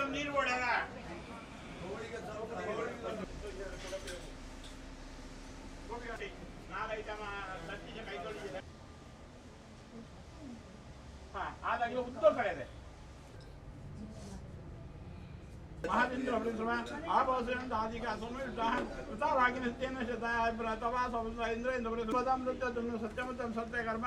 ನೀರು ಕೊಡಲ್ಲ ನಾಲ್ಕು ಐಟಮ ಸಜ್ಜಿಗೆ ಕೈ ತೊಳಿದಿದೆ ಹಾ ಆದಾಗ ಉತ್ತರ ಕಡೆ ಇದೆ ಮಹಾದಿಂದ್ರ ಅಭಿಂದ್ರ ಆಭಾಸಂತ ಆದಿಕ ಸಮಯುತ ಉತಾರಾಗಿನ ತವಾ ಸಮುದ್ರ ಇಂದ್ರ ಇಂದ್ರ ಸುಪದಾಮೃತ ತುಮ್ನ ಸತ್ಯಮತಂ ಸತ್ಯ ಕರ್ಮ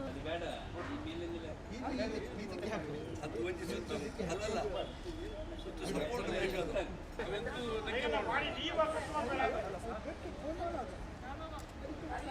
ಅದು ಬೇಡ ಈ ಮೇಲಿಂದಲೇ ಮಾಡಿ ಜೀವ ಕಟ್ಕೊಂಡು ಇದೆಲ್ಲ ಇಡು. ಬೆಂಕಿ ಹಿಡಿಯೋದು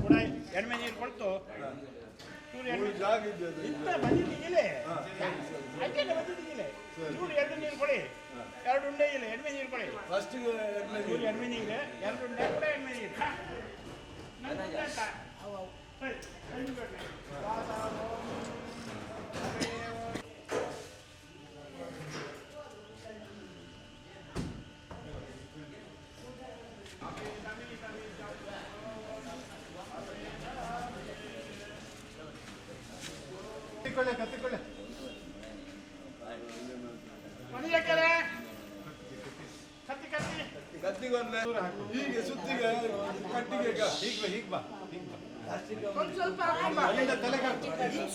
ಕೂಡ ಎಣ್ಣೆ ನೀರು ಕೊಡ್ತು ಇಂತ ಬಂದಿದ್ದೀಗಿಲೆ ಚೂರು ಎರಡು ನೀರು ಕೊಡಿ ಎರಡು ಉಂಡೆ ಇಲ್ಲ ಎಣ್ಣೆ ನೀರು ಕೊಡಿ ಚೂರು ಎಣ್ಣೆ ನೀರು ಎರಡು ಉಂಡೆ ಎಣ್ಣೆ ನೀರು ಹಾ. ನಂದು ಉಂಡೆ ಅಂತ. ಅವು ಅವು. ಸರಿ ಎಣ್ಣೆ ಬೇಡ. ಮನೆಯಕ್ಕರೆ ಕತ್ತಿ ಕತ್ತಿ ಹೀಗೆ ಸುತ್ತಿಗೆ ಕಟ್ಟಿಗೆ ಒಂದ್ ಸ್ವಲ್ಪ ಬಾ.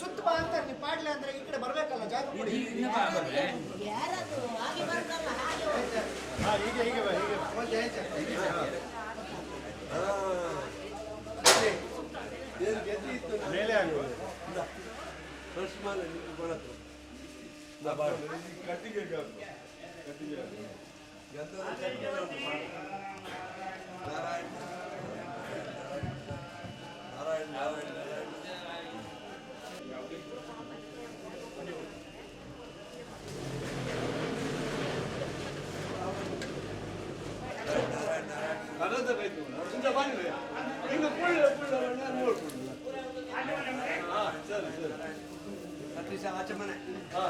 ಸುತ್ತ ಬಾ ಅಂತ ನೀವು ಪಾಡ್ಲೆ ಅಂದ್ರೆ ಈ ಕಡೆ ಬರ್ಬೇಕಲ್ಲ ಜಾಗ ಕೊಡಿ. ಯಾರದು ಹಾಗೆ ಬರ್ತಾರಲ್ಲ ಹಾಗೆ ಹೀಗೆ ಒಂದ್ ಹೆಜ್ಜೆ. ಮೇಲೆ ಆಗುವುದು ಕಟ್ಟಿಗೆ ಕಟ್ಟಿಗೆ ಅನಂತ ಬೇಕು ಇಂದ ಬಂದ್ರೆ ಹಿಂಗ ಕುಳ್ಳ ಕುಳ್ಳ ನಾನು ನೋಡ್ಕೊಂಡು ಹಾ ಸರಿ ಸರಿ ಹತ್ತು ಆಚೆ ಮನೆ ಹಾ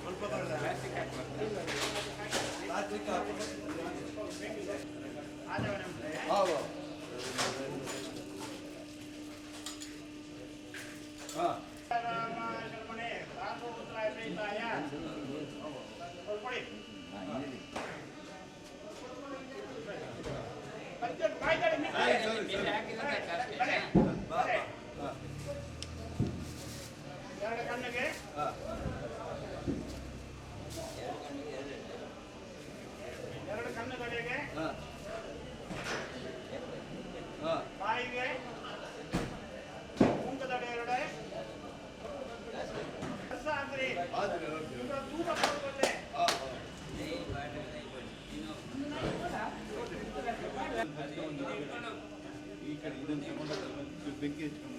ಸ್ವಲ್ಪ ಬರಲ್ಲ ರಾತ್ರಿ ಕಾಪಿ ಹಾ ಹಾ ಎರಡು ಕಣ್ಣಿಗೆ ಹಾ ಎರಡು ಕಣ್ಣುಗಳಿಗೆ ಹಾ ಹಾ ಬಾಯಿಗೆ ಮೂಗದಡೆ ಎರಡು ರಸ ಹಾಕ್ರಿ ಆದ್ರೆ ಓಕೆ. ಇವ್ರ ತೂಕ ಕೊಡ್ಬೋದೆ ಹಾ ಈ ಕಡೆ ಇದನ್ನು ತಗೊಂಡು ಬೆಂಕಿ ಹಚ್ಕೊಂಡು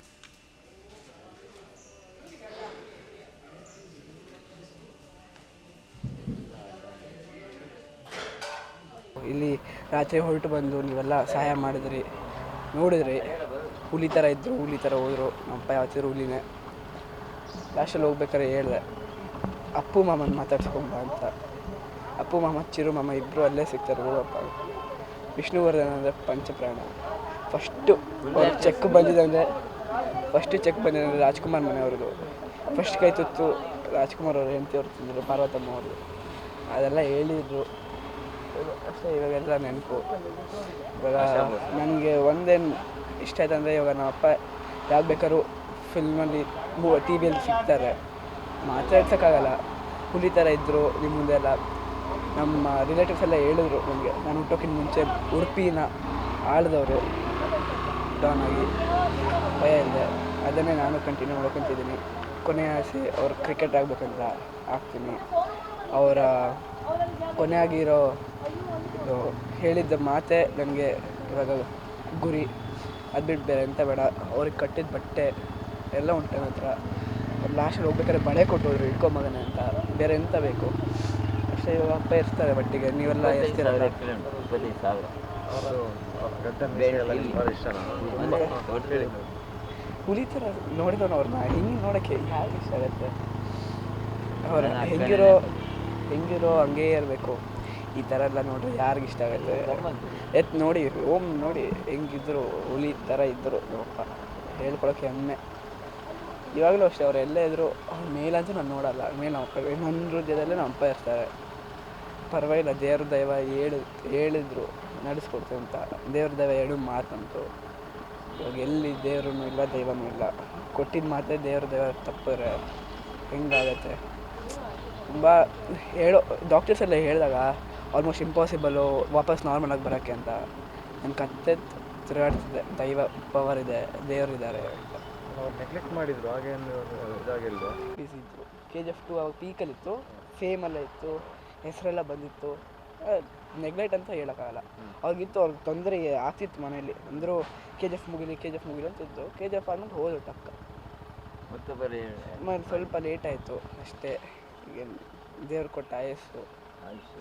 ರಾತ್ರಿ ಹೊರಟು ಬಂದು ನೀವೆಲ್ಲ ಸಹಾಯ ಮಾಡಿದ್ರಿ, ನೋಡಿದ್ರಿ. ಹುಲಿ ಥರ ಇದ್ದರು ಹುಲಿ ಥರ ಹೋದರು. ನಮ್ಮಪ್ಪ ಯಾವತ್ತಿದ್ರು ಹುಲಿನೇ. ಲಾಸ್ಟಲ್ಲಿ ಹೋಗ್ಬೇಕಾದ್ರೆ ಹೇಳಿದೆ, ಅಪ್ಪು ಮಾಮನ ಮಾತಾಡ್ಸ್ಕೊಂಬ ಅಂತ. ಅಪ್ಪು ಮಾಮ, ಚಿರು ಮಾಮ ಇಬ್ಬರು ಅಲ್ಲೇ ಸಿಗ್ತಾರೆ ಹೋಗಪ್ಪ ವಿಷ್ಣುವರ್ಧನ್ ಅಂದರೆ ಪಂಚಪ್ರಾಣ. ಫಸ್ಟು ಚೆಕ್ ಬಂದಿದೆ ಅಂದರೆ ಫಸ್ಟು ಚೆಕ್ ಬಂದಿದೆ ಅಂದರೆ ರಾಜ್ಕುಮಾರ್ ಮನೆಯವ್ರದ್ದು. ಫಸ್ಟ್ ಕೈ ತುತ್ತು ರಾಜ್ಕುಮಾರ್ ಅವ್ರು ಹೆಂಡತಿ ಅವ್ರು ತಿಂದರು ಪಾರ್ವತಮ್ಮ ಅವರು ಅದೆಲ್ಲ ಹೇಳಿದ್ರು. ಅಷ್ಟೇ ಇವಾಗೆಲ್ಲ ನೆನಪು. ಇವಾಗ ನನಗೆ ಒಂದೇನು ಇಷ್ಟ ಆಯ್ತು ಅಂದರೆ ಇವಾಗ ನಮ್ಮ ಅಪ್ಪ ಯಾವ್ದು ಬೇಕಾದ್ರೂ ಫಿಲ್ಮಲ್ಲಿ ಟಿ ವಿಯಲ್ಲಿ ಸಿಗ್ತಾರೆ. ಮಾತಾಡ್ಸೋಕ್ಕಾಗಲ್ಲ. ಹುಲಿ ಥರ ಇದ್ದರು ನಿಮ್ಮ ಮುಂದೆ ಎಲ್ಲ. ನಮ್ಮ ರಿಲೇಟಿವ್ಸ್ ಎಲ್ಲ ಹೇಳಿದ್ರು ನನಗೆ. ನಾನು ಹುಟ್ಟೋಕ್ಕಿಂತ ಮುಂಚೆ ಉಡುಪಿನ ಆಳ್ದವರು. ಡಾನ್ ಆಗಿ. ಭಯ ಇದೆ ಅದನ್ನೇ ನಾನು ಕಂಟಿನ್ಯೂ ಮಾಡ್ಕೊತಿದ್ದೀನಿ. ಕೊನೆ ಆಸೆ ಅವ್ರು ಕ್ರಿಕೆಟ್ ಆಗಬೇಕಂತ ಆಗ್ತೀನಿ. ಅವರ ಕೊನೆಯಾಗಿರೋ ಇದು ಹೇಳಿದ್ದ ಮಾತೇ ನನಗೆ ಇವಾಗ ಗುರಿ. ಅದು ಬಿಟ್ಟು ಬೇರೆ ಎಂತ ಬೇಡ. ಅವ್ರಿಗೆ ಕಟ್ಟಿದ ಬಟ್ಟೆ ಎಲ್ಲ ಉಂಟು ನನ್ನ ಹತ್ರ. ಅವ್ರು ಲಾಸ್ಟಲ್ಲಿ ಹೋಗ್ಬೇಕಾದ್ರೆ ಬಳೆ ಕೊಟ್ಟೋದ್ರು ಇಟ್ಕೊ ಮಗನೇ ಅಂತ. ಬೇರೆ ಎಂತ ಬೇಕು? ಅಷ್ಟೇ ಇವಾಗ ಅಪ್ಪ ಇರ್ತಾರೆ ಬಟ್ಟಿಗೆ ನೀವೆಲ್ಲ ಇರ್ತೀರ ಥರ ನೋಡಿದವನು ಅವ್ರನ್ನ. ಹಿಂಗೆ ನೋಡೋಕ್ಕೆ? ಯಾರಿಗೆ ಇಷ್ಟ ಆಗುತ್ತೆ? ಅವ್ರ ಹೆಂಗಿರೋ ಹೆಂಗಿರೋ ಹಂಗೇ ಇರಬೇಕು. ಈ ಥರ ಎಲ್ಲ ನೋಡ್ರಿ ಯಾರಿಗೆ ಇಷ್ಟ ಆಗುತ್ತೆ? ಎತ್ ನೋಡಿ ಓಮ್ ನೋಡಿ ಹೆಂಗಿದ್ರು, ಹುಲಿ ಥರ ಇದ್ದರು ನಮ್ಮಪ್ಪ ಹೇಳ್ಕೊಳಕ್ಕೆ ಹೆಮ್ಮೆ. ಇವಾಗಲೂ ಅಷ್ಟೇ, ಅವ್ರು ಎಲ್ಲೇ ಇದ್ರು, ಅವ್ರ ಮೇಲಂತೂ ನಾನು ನೋಡಲ್ಲ. ಮೇಲೆ ಅಪ್ಪ ನನ್ನ ಹೃದಯದಲ್ಲೇ ನಮ್ಮ ಅಪ್ಪ ಇರ್ತಾರೆ. ಪರವಾಗಿಲ್ಲ, ದೇವ್ರ ದೈವ ಹೇಳು, ಹೇಳಿದ್ರು, ನಡೆಸ್ಕೊಡ್ತೀವಿ ಅಂತ. ದೇವ್ರ ದೈವ ಹೇಳು ಮಾತಂತು ಇವಾಗ ಎಲ್ಲಿ ದೇವ್ರೂ ಇಲ್ಲ, ದೈವನೂ ಇಲ್ಲ. ಕೊಟ್ಟಿದ್ದ ಮಾತೇ ದೇವ್ರ ದೈವ ತಪ್ಪಿದ್ರೆ ಹೆಂಗಾಗತ್ತೆ? ತುಂಬ, ಹೇಳೋ ಡಾಕ್ಟರ್ಸ್ ಎಲ್ಲ ಹೇಳಿದಾಗ ಆಲ್ಮೋಸ್ಟ್ ಇಂಪಾಸಿಬಲು ವಾಪಸ್ ನಾರ್ಮಲಾಗಿ ಬರೋಕ್ಕೆ ಅಂತ. ನನ್ನ ಕತ್ತೆ ತಿರುಗಾಡ್ತಿದೆ ದೈವ ಪವರ್ ಇದೆ ದೇವರಿದ್ದಾರೆ ಅಂತ. ನೆಗ್ಲೆಕ್ಟ್ ಮಾಡಿದ್ರು ಹಾಗೇನು ಇದಾಗಿಲ್ಲ ಪೀಸ್ ಇತ್ತು. ಕೆ ಜಿ ಎಫ್ ಟು ಅವಾಗ ಪೀಕಲ್ಲಿತ್ತು ಫೇಮಲ್ಲ ಇತ್ತು ಹೆಸರೆಲ್ಲ ಬಂದಿತ್ತು. ನೆಗ್ಲೆಕ್ಟ್ ಅಂತ ಹೇಳೋಕ್ಕಾಗಲ್ಲ. ಅವ್ರಿಗಿತ್ತು ಅವ್ರಿಗೆ ತೊಂದರೆ ಆಗ್ತಿತ್ತು ಮನೇಲಿ ಅಂದರೂ ಕೆ ಜಿ ಎಫ್ ಮುಗಿಲಿ ಕೆ ಜಿ ಎಫ್ ಮುಗಿಲಿ ಅಂತ ಇತ್ತು. ಕೆ ಜಿ ಎಫ್ ಆದ್ಮೇಲೆ ಹೋದ್ರು ಟಕ್ಕ. ಮತ್ತೆ ಬರೀ ಸ್ವಲ್ಪ ಲೇಟ್ ಆಯಿತು ಅಷ್ಟೇ. ದೇವ್ರು ಕೊಟ್ಟ ಆಯಸ್ಸು. ಆಯುಷ್ಯ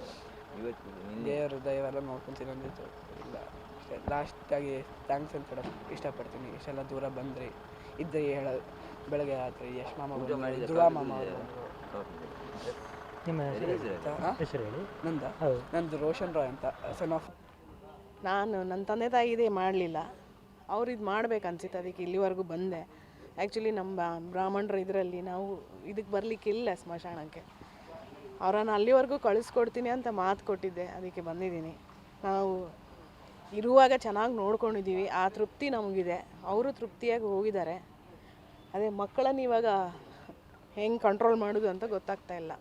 ಇವತ್ತು ದಯವೆಲ್ಲ ನೋಡ್ಕೊಂತೀನಿ ಅಂದಿತ್ತು ಇಲ್ಲ ಅಷ್ಟೇ ಲಾಸ್ಟಾಗಿ ಥ್ಯಾಂಕ್ಸ್ ಅಂತ ಹೇಳೋಕೆ ಇಷ್ಟಪಡ್ತೀನಿ. ಇಷ್ಟೆಲ್ಲ ದೂರ ಬಂದ್ರಿ ಇದ್ದರೆ ಹೇಳ ಬೆಳಗ್ಗೆ ರಾತ್ರಿ ಯಶ್ ಮಾಮ ಬಂದ್ರು, ಧ್ರುವ ಮಾಮ ಅವ್ರು ಬಂದ್ರು. ನಿಮ್ಮ ಹಾ? ಹೆಸರು ಹೇಳಿ. ನಂದ? ಹೌದು. ನಂದು ರೋಷನ್ ರಾಯ್ ಅಂತ ಸನ್ ಆಫ್ ನಾನು ನನ್ನ ತಂದೆ ತಾಯಿ ಇದೇ ಮಾಡಲಿಲ್ಲ. ಅವ್ರು ಇದು ಮಾಡ್ಬೇಕು ಅನ್ಸಿತ್ತು ಅದಕ್ಕೆ ಇಲ್ಲಿವರೆಗೂ ಬಂದೆ. ಆ್ಯಕ್ಚುಲಿ ನಮ್ಮ ಬ್ರಾಹ್ಮಣರು ಬ್ರಾಹ್ಮಣರ ಇದರಲ್ಲಿ ನಾವು ಇದಕ್ಕೆ ಬರಲಿಕ್ಕಿಲ್ಲ ಸ್ಮಶಾನಕ್ಕೆ. ಅವರನ್ನು ಅಲ್ಲಿವರೆಗೂ ಕಳಿಸ್ಕೊಡ್ತೀನಿ ಅಂತ ಮಾತು ಕೊಟ್ಟಿದ್ದೆ. ಅದಕ್ಕೆ ಬಂದಿದ್ದೀನಿ. ನಾವು ಇರುವಾಗ ಚೆನ್ನಾಗಿ ನೋಡ್ಕೊಂಡಿದ್ದೀವಿ. ಆ ತೃಪ್ತಿ ನಮಗಿದೆ. ಅವರು ತೃಪ್ತಿಯಾಗಿ ಹೋಗಿದ್ದಾರೆ. ಅದೇ ಮಕ್ಕಳನ್ನು ಇವಾಗ ಹೆಂಗೆ ಕಂಟ್ರೋಲ್ ಮಾಡೋದು ಅಂತ ಗೊತ್ತಾಗ್ತಾ ಇಲ್ಲ.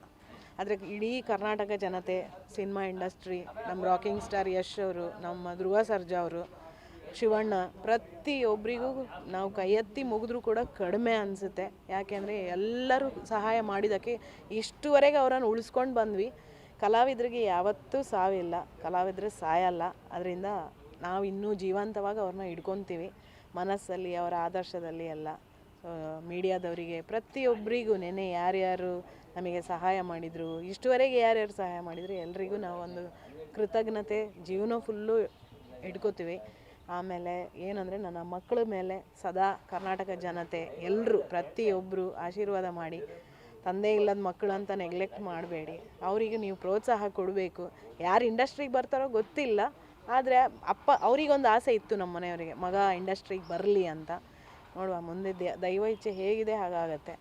ಆದರೆ ಇಡೀ ಕರ್ನಾಟಕ ಜನತೆ, ಸಿನಿಮಾ ಇಂಡಸ್ಟ್ರಿ ನಮ್ಮ ರಾಕಿಂಗ್ ಸ್ಟಾರ್ ಯಶ್ ಅವರು, ನಮ್ಮ ಧ್ರುವ ಸರ್ಜಾ ಅವರು ಶಿವಣ್ಣ ಪ್ರತಿಯೊಬ್ಬರಿಗೂ ನಾವು ಕೈ ಎತ್ತಿ ಮುಗಿದ್ರೂ ಕೂಡ ಕಡಿಮೆ ಅನಿಸುತ್ತೆ. ಯಾಕೆಂದರೆ ಎಲ್ಲರೂ ಸಹಾಯ ಮಾಡಿದಕ್ಕೆ ಇಷ್ಟುವರೆಗೆ ಅವರನ್ನು ಉಳಿಸ್ಕೊಂಡು ಬಂದ್ವಿ. ಕಲಾವಿದರಿಗೆ ಯಾವತ್ತೂ ಸಾವಿಲ್ಲ, ಕಲಾವಿದರು ಸಾಯಲ್ಲ. ಅದರಿಂದ ನಾವು ಇನ್ನೂ ಜೀವಂತವಾಗಿ ಅವ್ರನ್ನ ಇಟ್ಕೊತೀವಿ ಮನಸ್ಸಲ್ಲಿ, ಅವರ ಆದರ್ಶದಲ್ಲಿ ಎಲ್ಲ. ಮೀಡಿಯಾದವರಿಗೆ ಪ್ರತಿಯೊಬ್ಬರಿಗೂ ನೆನೆ ಯಾರ್ಯಾರು ನಮಗೆ ಸಹಾಯ ಮಾಡಿದರು, ಇಷ್ಟುವರೆಗೆ ಯಾರ್ಯಾರು ಸಹಾಯ ಮಾಡಿದರು, ಎಲ್ರಿಗೂ ನಾವೊಂದು ಕೃತಜ್ಞತೆ, ಜೀವನ ಫುಲ್ಲು ಇಟ್ಕೋತೀವಿ ಆಮೇಲೆ ಏನಂದರೆ ನನ್ನ ಮಕ್ಕಳ ಮೇಲೆ ಸದಾ ಕರ್ನಾಟಕ ಜನತೆ ಎಲ್ಲರೂ ಪ್ರತಿಯೊಬ್ಬರು ಆಶೀರ್ವಾದ ಮಾಡಿ, ತಂದೆ ಇಲ್ಲದ ಮಕ್ಕಳು ಅಂತ ನೆಗ್ಲೆಕ್ಟ್ ಮಾಡಬೇಡಿ. ಅವರಿಗೆ ನೀವು ಪ್ರೋತ್ಸಾಹ ಕೊಡಬೇಕು. ಯಾರು ಇಂಡಸ್ಟ್ರಿಗೆ ಬರ್ತಾರೋ ಗೊತ್ತಿಲ್ಲ, ಆದರೆ ಅಪ್ಪ, ಅವರಿಗೊಂದು ಆಸೆ ಇತ್ತು ನಮ್ಮ ಮನೆಯವರಿಗೆ, ಮಗ ಇಂಡಸ್ಟ್ರಿಗೆ ಬರಲಿ ಅಂತ. ನೋಡುವ, ಮುಂದೆ ದೈವ ಇಚ್ಛೆ ಹೇಗಿದೆ ಹಾಗಾಗತ್ತೆ.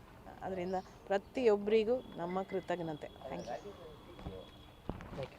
ಅದರಿಂದ ಪ್ರತಿಯೊಬ್ಬರಿಗೂ ನಮ್ಮ ಕೃತಜ್ಞತೆ. Thank you